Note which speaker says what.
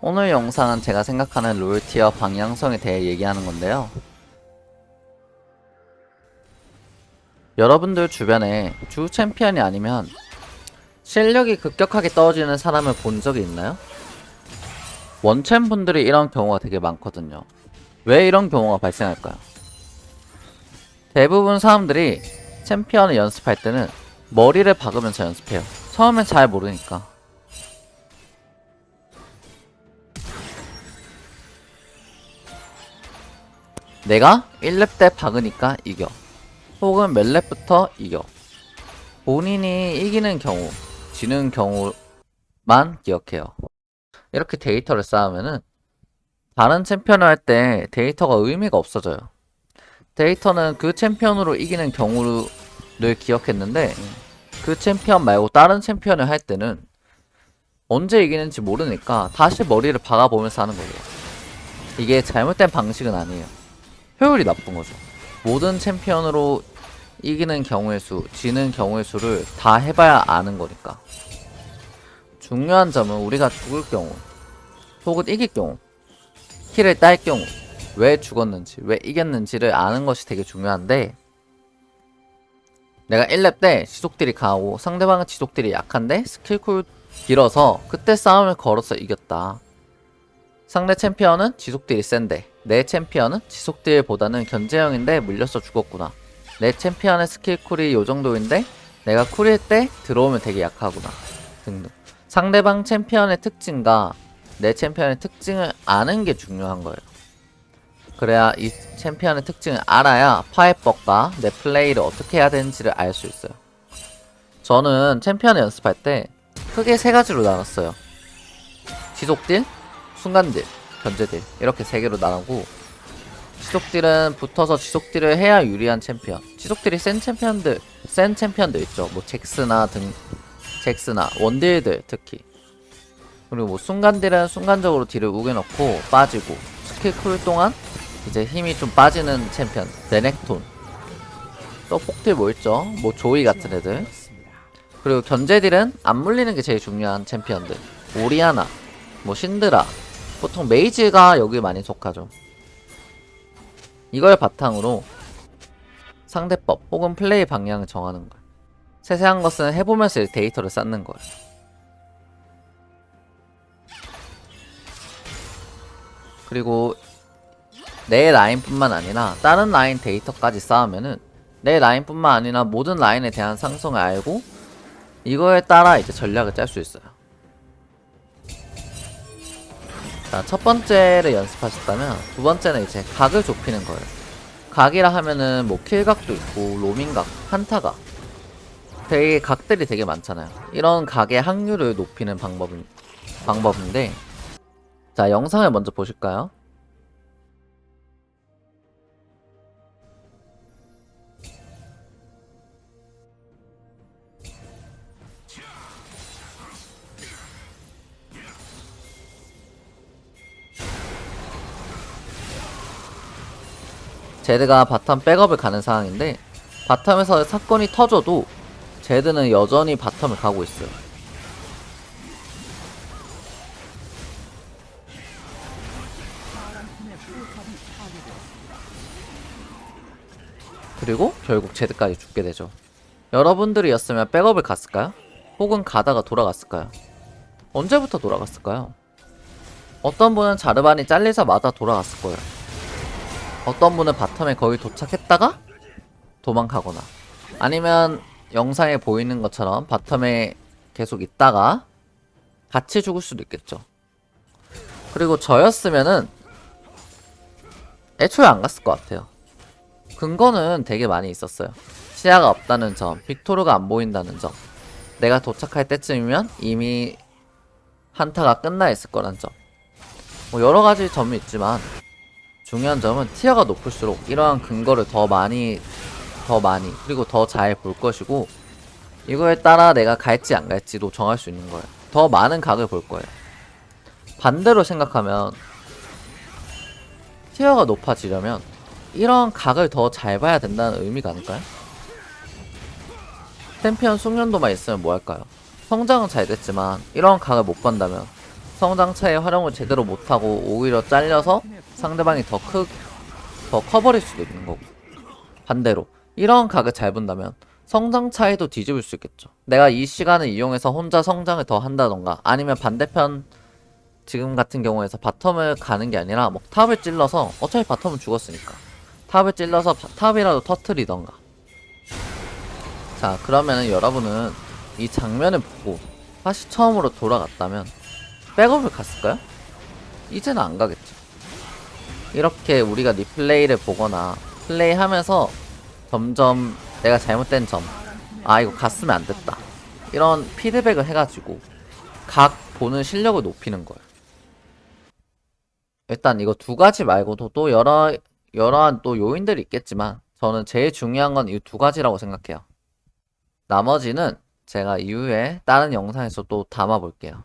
Speaker 1: 오늘 영상은 제가 생각하는 롤티어 방향성에 대해 얘기하는 건데요. 여러분들 주변에 주 챔피언이 아니면 실력이 급격하게 떨어지는 사람을 본 적이 있나요? 원챔 분들이 이런 경우가 되게 많거든요. 왜 이런 경우가 발생할까요? 대부분 사람들이 챔피언을 연습할 때는 머리를 박으면서 연습해요. 처음엔 잘 모르니까. 내가 1렙 때 박으니까 이겨. 혹은 몇 렙부터 이겨. 본인이 이기는 경우, 지는 경우만 기억해요. 이렇게 데이터를 쌓으면은 다른 챔피언을 할 때 데이터가 의미가 없어져요. 데이터는 그 챔피언으로 이기는 경우를 기억했는데 그 챔피언 말고 다른 챔피언을 할 때는 언제 이기는지 모르니까 다시 머리를 박아보면서 하는 거예요. 이게 잘못된 방식은 아니에요. 효율이 나쁜 거죠. 모든 챔피언으로 이기는 경우의 수, 지는 경우의 수를 다 해봐야 아는 거니까. 중요한 점은 우리가 죽을 경우, 혹은 이길 경우, 킬을 딸 경우, 왜 죽었는지, 왜 이겼는지를 아는 것이 되게 중요한데, 내가 1렙 때 지속딜이 강하고 상대방은 지속딜이 약한데 스킬쿨 길어서 그때 싸움을 걸어서 이겼다. 상대 챔피언은 지속딜이 센데 내 챔피언은 지속딜보다는 견제형인데 물려서 죽었구나. 내 챔피언의 스킬 쿨이 요 정도인데 내가 쿨일 때 들어오면 되게 약하구나. 등등. 상대방 챔피언의 특징과 내 챔피언의 특징을 아는 게 중요한 거예요. 그래야 이 챔피언의 특징을 알아야 파이법과 내 플레이를 어떻게 해야 되는지를 알 수 있어요. 저는 챔피언을 연습할 때 크게 세 가지로 나눴어요. 지속딜, 순간딜, 견제딜 이렇게 세 개로 나누고 지속딜은 붙어서 지속딜을 해야 유리한 챔피언. 지속딜이 센 챔피언들, 센 챔피언들 있죠. 뭐 잭스나 등, 잭스나 원딜들 특히. 그리고 뭐 순간딜은 순간적으로 딜을 우겨넣고 빠지고 스킬 쿨 동안 이제 힘이 좀 빠지는 챔피언. 레넥톤. 또 폭딜 뭐 있죠? 뭐 조이 같은 애들. 그리고 견제딜은 안 물리는 게 제일 중요한 챔피언들. 오리아나, 뭐 신드라. 보통 메이즈가 여기 많이 속하죠. 이걸 바탕으로 상대법 혹은 플레이 방향을 정하는 거예요. 세세한 것은 해보면서 데이터를 쌓는 거예요. 그리고 내 라인뿐만 아니라 다른 라인 데이터까지 쌓으면은 내 라인뿐만 아니라 모든 라인에 대한 상성을 알고 이거에 따라 이제 전략을 짤 수 있어요. 자, 첫 번째를 연습하셨다면 두 번째는 이제 각을 좁히는 거예요. 각이라 하면은 뭐 킬각도 있고 로밍각, 한타각 되게 각들이 되게 많잖아요. 이런 각의 확률을 높이는 방법은 방법인데 자 영상을 먼저 보실까요? 제드가 바텀 백업을 가는 상황인데 바텀에서 사건이 터져도 제드는 여전히 바텀을 가고 있어요. 그리고 결국 제드까지 죽게 되죠. 여러분들이었으면 백업을 갔을까요? 혹은 가다가 돌아갔을까요? 언제부터 돌아갔을까요? 어떤 분은 자르반이 잘리자마자 돌아갔을 거예요. 어떤 분은 바텀에 거의 도착했다가 도망가거나 아니면 영상에 보이는 것처럼 바텀에 계속 있다가 같이 죽을 수도 있겠죠. 그리고 저였으면은 애초에 안 갔을 것 같아요. 근거는 되게 많이 있었어요. 시야가 없다는 점, 빅토르가 안 보인다는 점, 내가 도착할 때쯤이면 이미 한타가 끝나 있을 거란 점. 뭐 여러 가지 점이 있지만 중요한 점은 티어가 높을수록 이러한 근거를 더 많이 더 많이 그리고 더 잘 볼 것이고 이거에 따라 내가 갈지 안 갈지도 정할 수 있는 거예요. 더 많은 각을 볼 거예요. 반대로 생각하면 티어가 높아지려면 이런 각을 더 잘 봐야 된다는 의미가 아닐까요? 챔피언 숙련도만 있으면 뭐 할까요? 성장은 잘 됐지만 이런 각을 못 본다면 성장 차의 활용을 제대로 못하고 오히려 잘려서 상대방이 더 크, 더 커버릴 수도 있는 거고. 반대로, 이런 각을 잘 본다면 성장 차이도 뒤집을 수 있겠죠. 내가 이 시간을 이용해서 혼자 성장을 더 한다던가, 아니면 반대편, 지금 같은 경우에서 바텀을 가는 게 아니라, 뭐 탑을 찔러서, 어차피 바텀은 죽었으니까. 탑을 찔러서 바- 탑이라도 터트리던가. 자, 그러면은 여러분은 이 장면을 보고 다시 처음으로 돌아갔다면 백업을 갔을까요? 이제는 안 가겠죠. 이렇게 우리가 리플레이를 보거나 플레이하면서 점점 내가 잘못된 점, 아 이거 갔으면 안 됐다. 이런 피드백을 해가지고 각 보는 실력을 높이는 거예요. 일단 이거 두 가지 말고도 또 여러 여러한 또 요인들이 있겠지만 저는 제일 중요한 건 이 두 가지라고 생각해요. 나머지는 제가 이후에 다른 영상에서 또 담아 볼게요.